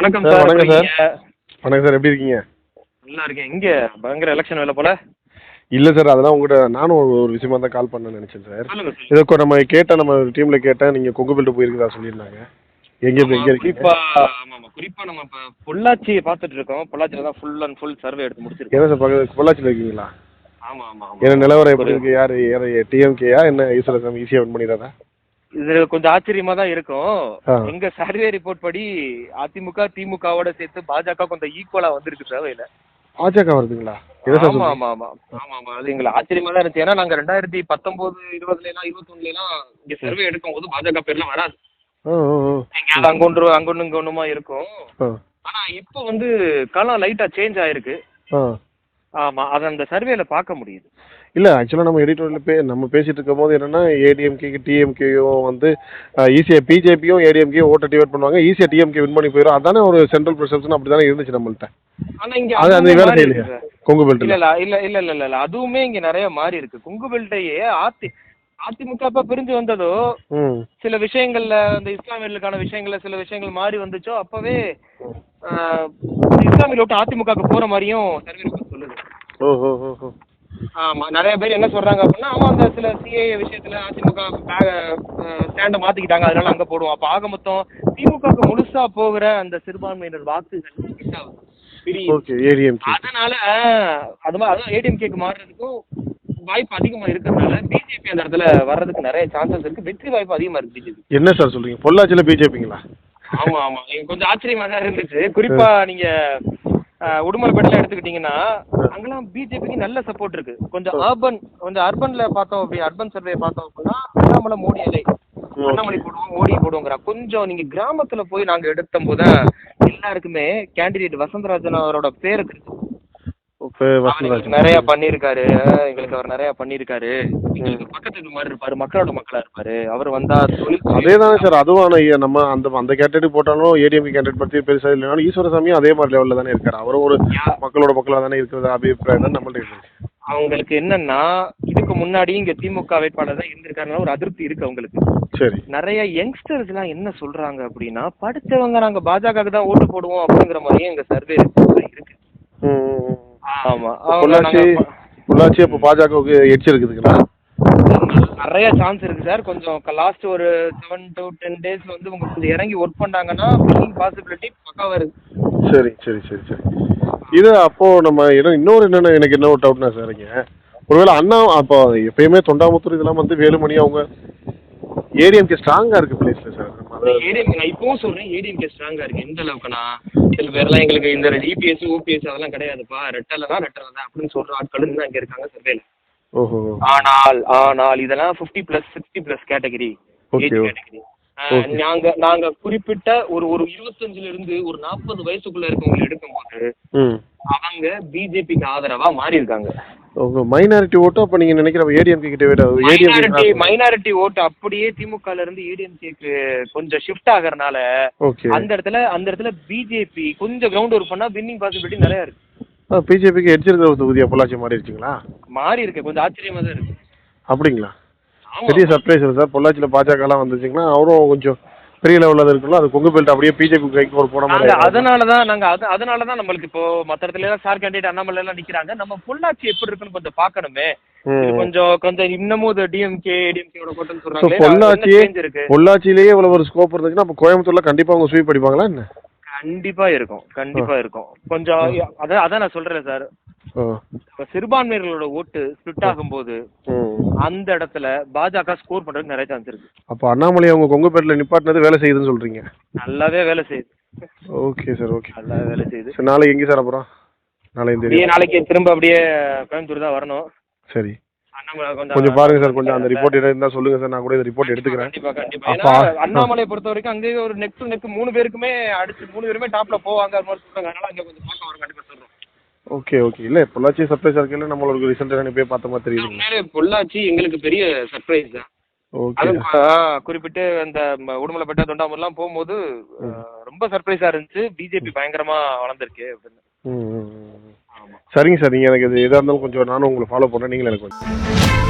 வணக்கம் சார், வணக்கம் சார். வணக்கம் சார் எப்படி இருக்கீங்க? நல்லா இருக்கேன். இங்க பயங்கர எலெக்ஷன் வேலை போல? இல்லை சார் அதெல்லாம் உங்கள்கிட்ட நானும் ஒரு விஷயமா தான் கால் பண்ண நினச்சேன் சார். சொல்லுங்க சொல்லுங்க. இதை கொ- நம்ம கேட்டேன் நம்ம டீமில் கேட்டேன் நீங்கள் கொங்கு பெல்ட் போயிருக்கதா சொல்லியிருந்தாங்க. எங்கே எங்கே இருக்கீங்க? குறிப்பா ஆமா ஆமா. குறிப்பா நம்ம இப்ப பொள்ளாச்சியை பார்த்துட்டு இருக்கோம். பொள்ளாச்சியில தான் ஃபுல் அண்ட் ஃபுல் சர்வே எடுத்து முடிச்சிருக்கோம். என்ன சார் பக்கத்து பொள்ளாச்சியில் இருக்கீங்களா? ஆமா ஆமா ஆமா. என்ன நிலவரம் எப்படி இருக்கு? யார் யார் டிஎம்கேயா என்ன ஈஸ்வரசாமி ஈஸியாக வின் பண்ணிடாதா இது கொஞ்சம் ஆச்சரியமா தான் இருக்கும். எங்க சர்வே ரிப்போர்ட் படி அதிமுக திமுகவோட சேர்த்து பாஜக கொஞ்சம் ஈக்குவலா வந்திருக்கு சர்வேல பாஜக வருதுங்களா? ஆமா? ஆமா ஆமா. ஆமா ஆமா. அது எங்களுக்கு ஆச்சரியமா தான் இருந்துச்சு. ஏன்னா நாங்க ரெண்டாயிரத்தி பத்தொன்பது இருபதுல எல்லாம் இருபத்தொன்னுல எல்லாம் இங்க சர்வே எடுக்கும் போது பாஜக பேர்லாம் வராது. எங்கேயாவது அங்க ஒன்று அங்க ஒன்று இங்க ஒண்ணுமா இருக்கும். ஆனா இப்போ வந்து களம் லைட்டா சேஞ்ச் ஆயிருக்கு. ஆ ஆமா அதை அந்த சர்வேல பார்க்க முடியுது. இல்லை ஆக்சுவலாக நம்ம எடிட்டோரியில் பே நம்ம பேசிட்டு இருக்கும் போது என்னன்னா ஏடிஎம்கேக்கு டிஎம்கேயும் வந்து ஈஸியாக பிஜேபியும் ஏடிஎம்கே ஓட்டை டிவைட் பண்ணுவாங்க. ஈஸியாக டிஎம்கே வின் பண்ணி போயிடும் அதானே ஒரு சென்ட்ரல் பெர்செப்ஷன் அப்படி தானே இருந்துச்சு நம்மள்ட்ட. ஆனா இங்க அது அந்த வேலை செய்யலையா. கொங்கு பெல்ட்டில் இல்ல இல்ல இல்ல இல்ல இல்ல அதுவுமே இங்க நிறைய மாறி இருக்கு. குங்கு பெல்ட்டையே அதி அதிமுக அப்ப பிரிஞ்சு வந்ததோ சில விஷயங்கள்ல அந்த இஸ்லாமியர்களுக்கான விஷயங்கள்ல சில விஷயங்கள் மாறி வந்துச்சோ அப்பவே ஆஹ், இஸ்லாமியர்கள் விட்டு அதிமுகவுக்கு போற மாதிரியும் சர்வே ரிப்போர்ட் சொல்லுது ஓ ஓ ஓ ஓ. ஆமா நிறைய பேர் என்ன சொல்றாங்க அப்படின்னா ஆமா அந்த சில சிஏ விஷயத்துல அதிமுக ஸ்டாண்ட மாத்திக்கிட்டாங்க அதனால அங்க போடுவோம். அப்ப ஆக மொத்தம் திமுகவுக்கு முழுசா போகிற அந்த சிறுபான்மையினர் வாக்குகள் அதனால அது மாதிரி அதான் ஏடிஎம் கேக்கு மாறுறதுக்கும் வாய்ப்பு அதிகமா இருக்கிறதுனால பிஜேபி அந்த இடத்துல வர்றதுக்கு நிறைய சான்சஸ் இருக்கு. வெற்றி வாய்ப்பு அதிகமா இருக்கு பிஜேபி என்ன சார் சொல்றீங்க? பொள்ளாச்சியில் பிஜேபிங்களா ஆமா ஆமா. இது கொஞ்சம் ஆச்சரியமா தான் இருந்துச்சு. குறிப்பா நீங்க அஹ், உடுமலைப்பேட்டையில எடுத்துக்கிட்டீங்கன்னா அங்கெல்லாம் பிஜேபிக்கு நல்ல சப்போர்ட் இருக்கு. கொஞ்சம் அர்பன் கொஞ்சம் அர்பன்ல பார்த்தோம் அப்படி அர்பன் சர்வே பார்த்தோம் அப்படின்னா அண்ணாமலை மோடி அலை. அண்ணாமலை போடுவோம் மோடி போடுவோங்கிறா. கொஞ்சம் நீங்க கிராமத்துல போய் நாங்க எடுத்த போது எல்லாருக்குமே கேண்டிடேட் வசந்தராஜன் அவரோட பேரை தெரிஞ்சு இப்போ அவர் வசந்தராஜன் எங்களுக்கு நிறைய பண்ணியிருக்காரு எங்களுக்கு அவர் நிறைய பண்ணியிருக்காரு எங்களுக்கு பக்கத்து வீட்டு மாதிரி இருப்பாரு. மக்களோட மக்களா இருப்பாரு. அவர் வந்தா தொழில் அதே தானே சார் அதுவும் ஆனால் நம்ம அந்த அந்த கேண்டிடேட் போட்டாலும் ஏடிஎம்கே கேண்டிடேட் பற்றி பெருசாக இல்லைனாலும் ஈஸ்வரசாமியும் அதே மாதிரி லெவலில் தானே இருக்காரு. அவரும் ஒரு மக்களோட மக்களாக தானே இருக்கிறது. அபிப்பிராயம் தான் நம்மள்ட்ட இருக்கு. அவங்களுக்கு என்னன்னா இதுக்கு முன்னாடி இங்க திமுக வேட்பாளர் தான் இருந்திருக்காருன்னா ஒரு அதிருப்தி இருக்கு அவங்களுக்கு. சரி. நிறைய யங்ஸ்டர்ஸ் எல்லாம் என்ன சொல்றாங்க அப்படின்னா படிச்சவங்க நாங்க பாஜகவுக்கு தான் ஓட்டு போடுவோம் அப்படிங்கிற மாதிரியே எங்க சர்வே. ஆமா. பொள்ளாச்சி பொள்ளாச்சி இப்போ பாஜகவுக்கு எட்ஸ் இருக்குதுங்களா? நிறைய சான்ஸ் இருக்கு சார். கொஞ்சம் லாஸ்ட் ஒரு செவன் டு டென் டேஸ் வந்து உங்க கொஞ்சம் இறங்கி ஒர்க் பண்ணாங்கன்னா பாசிபிலிட்டி பக்காவா இருக்கு சரி சரி சரி சரி. இது அப்போ நம்ம இன்னொரு என்னென்ன எனக்கு என்ன ஒரு டவுட்னா சார் இங்க. ஒருவேளை அண்ணா அப்போ எப்பயுமே தொண்டாமுத்தூர் இதெல்லாம் வந்து வேலுமணி அவங்க ஏடிஎம்கே ஸ்ட்ராங்கா இருக்கு பிளேஸ்ல சார் நம்ம அதை- ஏடிஎம் நான் இப்பவும் சொல்றேன் ஏடிஎம்கே ஸ்ட்ராங்கா இருக்கு. எந்த அளவுக்குனா சில பேர்லாம் எங்களுக்கு இந்த இபிஎஸ் ஓபிஎஸ் அதெல்லாம் கிடையாதுப்பா. ரெட்டல தான் ரெட்டல தான் அப்படின்னு சொல்ற ஆட்களும் தான் இங்க இருக்காங்க சர்வேல ஆனால் ஆனால் இதெல்லாம் 50 plus sixty plus category age. Category நாங்க நாங்க குறிப்பிட்ட ஒரு ஒரு இருபத்தஞ்சுல இருந்து ஒரு நாற்பது வயசுக்குள்ள இருக்கவங்க எடுக்கும்போது அவங்க பிஜேபிக்கு ஆதரவா மாறி இருக்காங்க உங்க மைனாரிட்டி ஓட்டும் அப்போ நீங்க நினைக்கிற ஏடிஎம்கே கிட்ட விட மைனாரிட்டி மைனாரிட்டி ஓட்டு அப்படியே திமுகல இருந்து ஏடிஎம்கேக்கு கொஞ்சம் ஷிஃப்ட் ஆகறனால அந்த இடத்துல அந்த இடத்துல பிஜேபி கொஞ்சம் கிரவுண்ட் ஒர்க் பண்ணா வின்னிங் பாசிபிலிட்டி நிறைய இருக்கு. பிஜேபிக்கு எட்ஜ் இருக்கிற ஒரு தொகுதியா பொள்ளாச்சி மாறிடுச்சிங்களா மாறி இருக்கு. கொஞ்சம் ஆச்சரியமா தான் இருக்கு. அப்படிங்களா. பெரிய சர்ப்ரைஸ் சார். பொள்ளாச்சியில் பாஜகலாம் வந்துச்சுங்கன்னா அவரும் கொஞ்சம் பெரிய லெவலில் இருக்குல்ல அது கொங்கு பெல்ட் அப்படியே பிஜேபி கைக்கு ஒரு போன மாதிரி. அதனால தான் நாங்க அது அதனால தான் நம்மளுக்கு இப்போ மத்த இடத்துல எல்லாம் சார் கேண்டிடேட் அண்ணாமலை எல்லாம் நிக்கிறாங்க. நம்ம பொள்ளாச்சி எப்படி இருக்குன்னு கொஞ்சம் பார்க்கணுமே. இது ம். கொஞ்சம் கொஞ்சம் இன்னமும் இது டிஎம்கே டிஎம்கேவோட கோட்டம் So, சொல்றாங்களே பொள்ளாச்சி பொள்ளாச்சியிலேயே இவ்வளவு ஒரு ஸ்கோப் இருந்துச்சுன்னா அப்போ கோயம்புத்தூர்ல கண்டிப்பா அவங்க ஸ்வீப் அடிப்பாங்களா என்ன? கண்டிப்பா இருக்கும் கண்டிப்பா இருக்கும். கொஞ்சம் அதான் அதான் நான் சொல்றேன் சார் சிறுபான்மையர்களோட ஓட்டு ஸ்பிளிட் ஆகும்போது. அந்த இடத்துல பாஜக ஸ்கோர் பண்றதுக்கு நிறைய சான்ஸ் இருக்கு. அப்போ அண்ணாமலை அவங்க கொங்குப்பேட்டில் நிப்பாட்டினது வேலை செய்யுதுன்னு சொல்றீங்க. நல்லாவே வேலை செய்யுது. Okay sir okay. நல்லாவே வேலை செய்யுது. சரி நாளைக்கு எங்கே சார் அப்புறம்? நாளைக்கு நாளைக்கு திரும்ப அப்படியே கோயம்புத்தூர் தான் வரணும். சரி. அண்ணாமலை கொஞ்சம் பாருங்க சார் கொஞ்சம் அந்த ரிப்போர்ட் இருந்தா சொல்லுங்க சார் நான் கூட இந்த ரிப்போர்ட் எடுத்துக்கிறேன். அண்ணாமலை பொறுத்த வரைக்கும் அங்கேயே ஒரு நெக் டு நெக் மூணு பேருக்குமே அடிச்சு மூணு பேருமே டாப்ல போவாங்க அதனால அங்க கொஞ்சம் பார்க்க வரும் கண்டிப்பா சொல்றோம் ஓகே ஓகே இல்ல பொள்ளாச்சி சர்ப்ரைஸ் இருக்கல நம்மளுக்கு ரிசல்ட் எனக்கு போய் பார்த்த மாதிரி உண்மையிலே பொள்ளாச்சி எங்களுக்கு பெரிய சர்ப்ரைஸ் தான். ஓகே குறிப்பிட்டு அந்த ம- உடுமலைப்பேட்டை தொண்டாமூர்லாம் போகும்போது ரொம்ப சர்ப்ரைஸா இருந்துச்சு. பிஜேபி பயங்கரமா வளர்ந்துருக்கு அப்படின்னு. சரிங்க சார் நீங்கள் எனக்கு இது எதாக இருந்தாலும் கொஞ்சம் நானும் உங்களை ஃபாலோ பண்ணுறேன் நீங்களும் எனக்கு